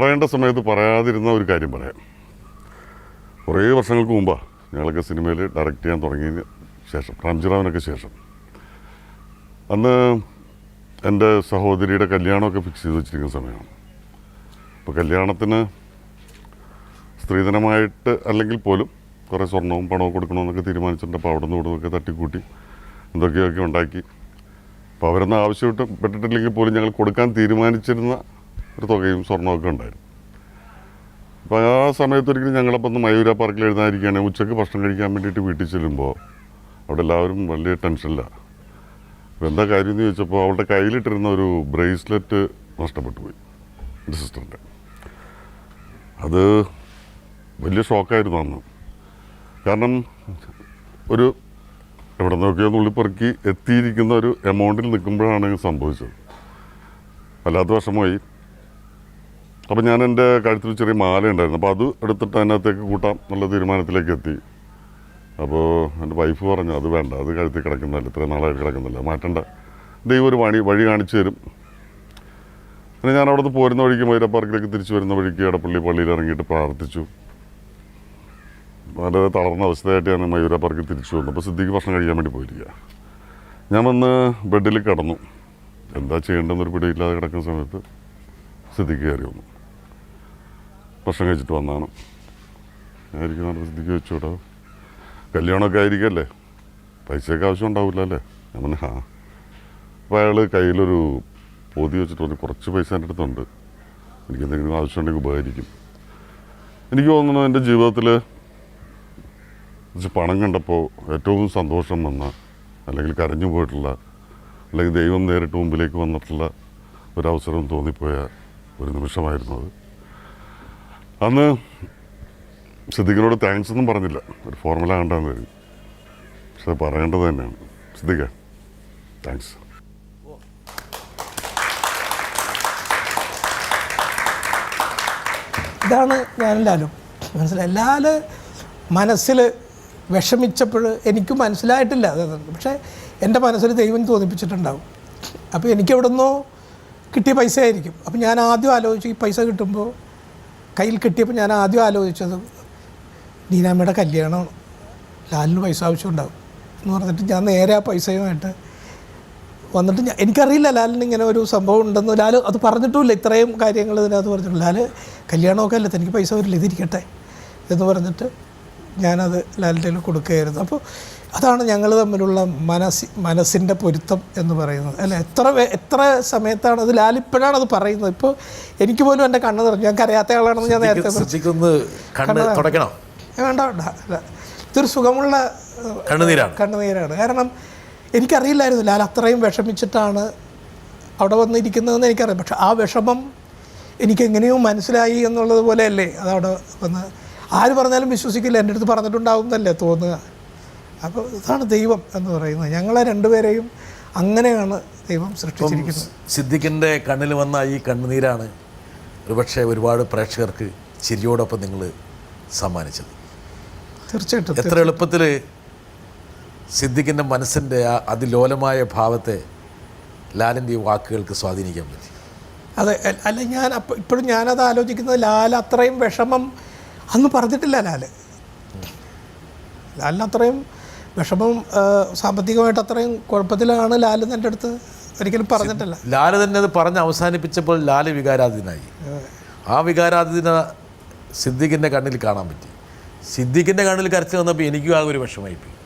പറയേണ്ട സമയത്ത് പറയാതിരുന്ന ഒരു കാര്യം പറയാം. കുറേ വർഷങ്ങൾക്ക് മുമ്പാണ് ഞങ്ങളൊക്കെ സിനിമയിൽ ഡയറക്റ്റ് ചെയ്യാൻ തുടങ്ങിയതിന് ശേഷം റാംജിറാമിനൊക്കെ ശേഷം. അന്ന് എന്റെ സഹോദരിയുടെ കല്യാണമൊക്കെ ഫിക്സ് ചെയ്ത് വെച്ചിരിക്കുന്ന സമയമാണ്. അപ്പോൾ കല്യാണത്തിന് സ്ത്രീധനമായിട്ട് അല്ലെങ്കിൽ പോലും കുറേ സ്വർണവും പണവും കൊടുക്കണമെന്നൊക്കെ തീരുമാനിച്ചിട്ടുണ്ട്. അപ്പോൾ അവിടെ നിന്ന് ഇവിടെ നിന്നൊക്കെ തട്ടിക്കൂട്ടി എന്തൊക്കെയൊക്കെ ഉണ്ടാക്കി. അപ്പോൾ അവരൊന്നും ആവശ്യപ്പെട്ട് പെട്ടിട്ടില്ലെങ്കിൽ പോലും ഞങ്ങൾ കൊടുക്കാൻ തീരുമാനിച്ചിരുന്ന ഒരു തുകയും സ്വർണമൊക്കെ ഉണ്ടായിരുന്നു. അപ്പോൾ ആ സമയത്തൊരിക്കലും ഞങ്ങളപ്പം മയൂര പാർക്കിൽ എഴുതാതിരിക്കുകയാണെങ്കിൽ ഉച്ചയ്ക്ക് ഭക്ഷണം കഴിക്കാൻ വേണ്ടിയിട്ട് വീട്ടിൽ ചെല്ലുമ്പോൾ അവിടെ എല്ലാവരും വലിയ ടെൻഷനിലാണ് അപ്പോൾ എന്താ കാര്യം എന്ന് ചോദിച്ചപ്പോൾ അവളുടെ കയ്യിലിട്ടിരുന്ന ഒരു ബ്രേസ്ലെറ്റ് നഷ്ടപ്പെട്ടു പോയി. എന്റെ സിസ്റ്ററിന്റെ അത് വലിയ ഷോക്കായിരുന്നു അന്ന്. കാരണം ഒരു എവിടെ നോക്കിയോ നുള്ളിപ്പെറുക്കി എത്തിയിരിക്കുന്ന ഒരു എമൗണ്ടിൽ നിൽക്കുമ്പോഴാണ് സംഭവിച്ചത്. വല്ലാത്ത വിഷമമായി. അപ്പോൾ ഞാൻ എന്റെ കഴുത്തിൽ ചെറിയ മാല ഉണ്ടായിരുന്നു അപ്പോൾ അത് എടുത്തിട്ട് അതിനകത്തേക്ക് കൂട്ടാം എന്നുള്ള തീരുമാനത്തിലേക്ക് എത്തി. അപ്പോൾ എന്റെ വൈഫ് പറഞ്ഞു അത് വേണ്ട അത് കഴുത്തിൽ കിടക്കുന്നില്ല ഇത്ര നാളായിട്ട് കിടക്കുന്നില്ല മാറ്റണ്ട. ദൈവം ഒരു വഴി വഴി കാണിച്ചു തരും. പിന്നെ ഞാൻ അവിടുന്ന് പോരുന്ന വഴിക്ക് മൈരപ്പാർക്കിലേക്ക് തിരിച്ചു വരുന്ന വഴിക്ക് ഇടപ്പള്ളി പള്ളിയിൽ ഇറങ്ങിയിട്ട് പ്രാർത്ഥിച്ചു. വളരെ തളർന്ന അവസ്ഥയായിട്ട് ഞാൻ മയൂര പാർക്കിൽ തിരിച്ചു വന്നു. അപ്പോൾ സിദ്ധിക്ക് ഭക്ഷണം കഴിക്കാൻ വേണ്ടി പോയിരിക്കുക ഞാൻ വന്ന് ബെഡിൽ കിടന്നു. എന്താ ചെയ്യേണ്ടതെന്നൊരു പിടിയില്ലാതെ കിടക്കുന്ന സമയത്ത് സിദ്ധിക്ക് കയറി വന്നു. ഭക്ഷണം കഴിച്ചിട്ട് വന്നതാണ് ഞാൻ സ്ഥിതിക്ക് വെച്ചോടാ കല്യാണമൊക്കെ ആയിരിക്കല്ലേ? പൈസയൊക്കെ ആവശ്യം ഉണ്ടാവില്ല അല്ലേ? ഞാൻ പറഞ്ഞു ആ അപ്പോൾ അയാൾ കയ്യിലൊരു പൊതി വെച്ചിട്ട് പറഞ്ഞു കുറച്ച് പൈസ എന്റെ അടുത്തുണ്ട്. എനിക്ക് എന്തെങ്കിലും ആവശ്യമുണ്ടെങ്കിൽ ഉപകരിക്കും. എനിക്ക് തോന്നുന്നു എന്റെ ജീവിതത്തിൽ കുറച്ച് പണം കണ്ടപ്പോൾ ഏറ്റവും സന്തോഷം വന്ന അല്ലെങ്കിൽ കരഞ്ഞു പോയിട്ടുള്ള അല്ലെങ്കിൽ ദൈവം നേരിട്ട് മുമ്പിലേക്ക് വന്നിട്ടുള്ള ഒരവസരം തോന്നിപ്പോയ ഒരു നിമിഷമായിരുന്നു അത്. അന്ന് സിദ്ദിഖിനോട് താങ്ക്സ് ഒന്നും പറഞ്ഞില്ല. ഒരു ഫോർമുല കണ്ടാന്ന് വരും പക്ഷെ പറയേണ്ടത് തന്നെയാണ്. സിദ്ദിഖ താങ്ക്സ് ഇതാണ് ഞാൻ ലാലും മനസ്സിലായി? ലാൽ മനസ്സിൽ വിഷമിച്ചപ്പോൾ എനിക്ക് മനസ്സിലായിട്ടില്ല. പക്ഷേ എന്റെ മനസ്സിൽ ദൈവം തോന്നിപ്പിച്ചിട്ടുണ്ടാവും. അപ്പോൾ എനിക്ക് എവിടെ നിന്നോ കിട്ടിയ പൈസ ആയിരിക്കും അപ്പോൾ ഞാൻ ആദ്യം ആലോചിച്ചു ഈ പൈസ കിട്ടുമ്പോൾ കയ്യിൽ കിട്ടിയപ്പോൾ ഞാൻ ആദ്യം ആലോചിച്ചത് നീനാമ്മയുടെ കല്യാണമാണ് ലാലിന് പൈസ ആവശ്യമുണ്ടാവും എന്ന് പറഞ്ഞിട്ട് ഞാൻ നേരെ ആ പൈസയുമായിട്ട് വന്നിട്ട് ഞാൻ എനിക്കറിയില്ല ലാലിന് ഇങ്ങനെ ഒരു സംഭവം ഉണ്ടെന്ന്. ലാൽ അത് പറഞ്ഞിട്ടുമില്ല. ഇത്രയും കാര്യങ്ങൾ ഇതിനകത്ത് പറഞ്ഞിട്ടില്ല ലാൽ കല്യാണമൊക്കെ അല്ലേ? തനിക്ക് പൈസ വരില്ല? ഇതിരിക്കട്ടെ എന്ന് പറഞ്ഞിട്ട് ഞാനത് ലാലിന്റെ കയ്യിൽ കൊടുക്കുകയായിരുന്നു. അപ്പോൾ അതാണ് ഞങ്ങൾ തമ്മിലുള്ള മനസ്സി മനസ്സിന്റെ പൊരുത്തം എന്ന് പറയുന്നത്. അല്ല? എത്ര എത്ര സമയത്താണ് അത് ലാലിപ്പോഴാണ് അത് പറയുന്നത്. ഇപ്പോൾ എനിക്ക് പോലും എന്റെ കണ്ണ് നിറഞ്ഞു. ഞാൻ അറിയാത്ത ആളാണെന്ന് ഞാൻ നേരത്തെ വേണ്ട വേണ്ട അല്ല ഇതൊരു സുഖമുള്ള കണ്ണുനീരാണ്. കണ്ണുനീരാണ്. കാരണം എനിക്കറിയില്ലായിരുന്നു. ലാൽ അത്രയും വിഷമിച്ചിട്ടാണ് അവിടെ വന്നിരിക്കുന്നതെന്ന് എനിക്കറിയാം. പക്ഷെ ആ വിഷമം എനിക്ക് എങ്ങനെയോ മനസ്സിലായി എന്നുള്ളത് പോലെയല്ലേ അതവിടെ വന്ന് ആര് പറഞ്ഞാലും വിശ്വസിക്കില്ല. എന്റെ അടുത്ത് പറഞ്ഞിട്ടുണ്ടാവുന്നല്ലേ തോന്നുക. അപ്പോൾ ഇതാണ് ദൈവം എന്ന് പറയുന്നത്. ഞങ്ങളെ രണ്ടുപേരെയും അങ്ങനെയാണ് ദൈവം സൃഷ്ടിച്ചിരിക്കുന്നത്. സിദ്ദിഖിന്റെ കണ്ണിൽ വന്ന ഈ കണ്ണുനീരാണ് ഒരുപക്ഷെ ഒരുപാട് പ്രേക്ഷകർക്ക് ചിരിയോടൊപ്പം നിങ്ങൾ സമ്മാനിച്ചത്. തീർച്ചയായിട്ടും എത്ര എളുപ്പത്തിൽ സിദ്ദിഖിന്റെ മനസ്സിന്റെ ആ അതിലോലമായ ഭാവത്തെ ലാലിന്റെ ഈ വാക്കുകൾക്ക് സ്വാധീനിക്കാൻ പറ്റി. അതെ അല്ല ഞാൻ അപ്പോൾ ഇപ്പോഴും ഞാനത് ആലോചിക്കുന്നത് ലാൽ അത്രയും വിഷമം അന്ന് പറഞ്ഞിട്ടില്ല ലാൽ ലാലിന് അത്രയും വിഷമം സാമ്പത്തികമായിട്ട് അത്രയും കുഴപ്പത്തിലാണ് ലാൽ എന്റെ അടുത്ത് ഒരിക്കലും പറഞ്ഞിട്ടില്ല. ലാൽ തന്നെ അത് പറഞ്ഞ് അവസാനിപ്പിച്ചപ്പോൾ ലാൽ വികാരാധീനായി ആ വികാരാധീന സിദ്ദിഖിന്റെ കണ്ണിൽ കാണാൻ പറ്റി. സിദ്ദിഖിന്റെ കണ്ണിൽ കരച്ചു വന്നപ്പോൾ എനിക്കും ആ ഒരു വിഷമമായിപ്പോയി.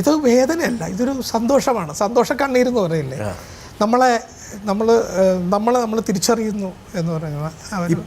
ഇത് വേദനയല്ല ഇതൊരു സന്തോഷമാണ്. സന്തോഷ കണ്ണീരെന്ന് പറയില്ലേ. നമ്മളെ നമ്മൾ നമ്മളെ നമ്മൾ തിരിച്ചറിയുന്നു എന്ന് പറയുന്നത്.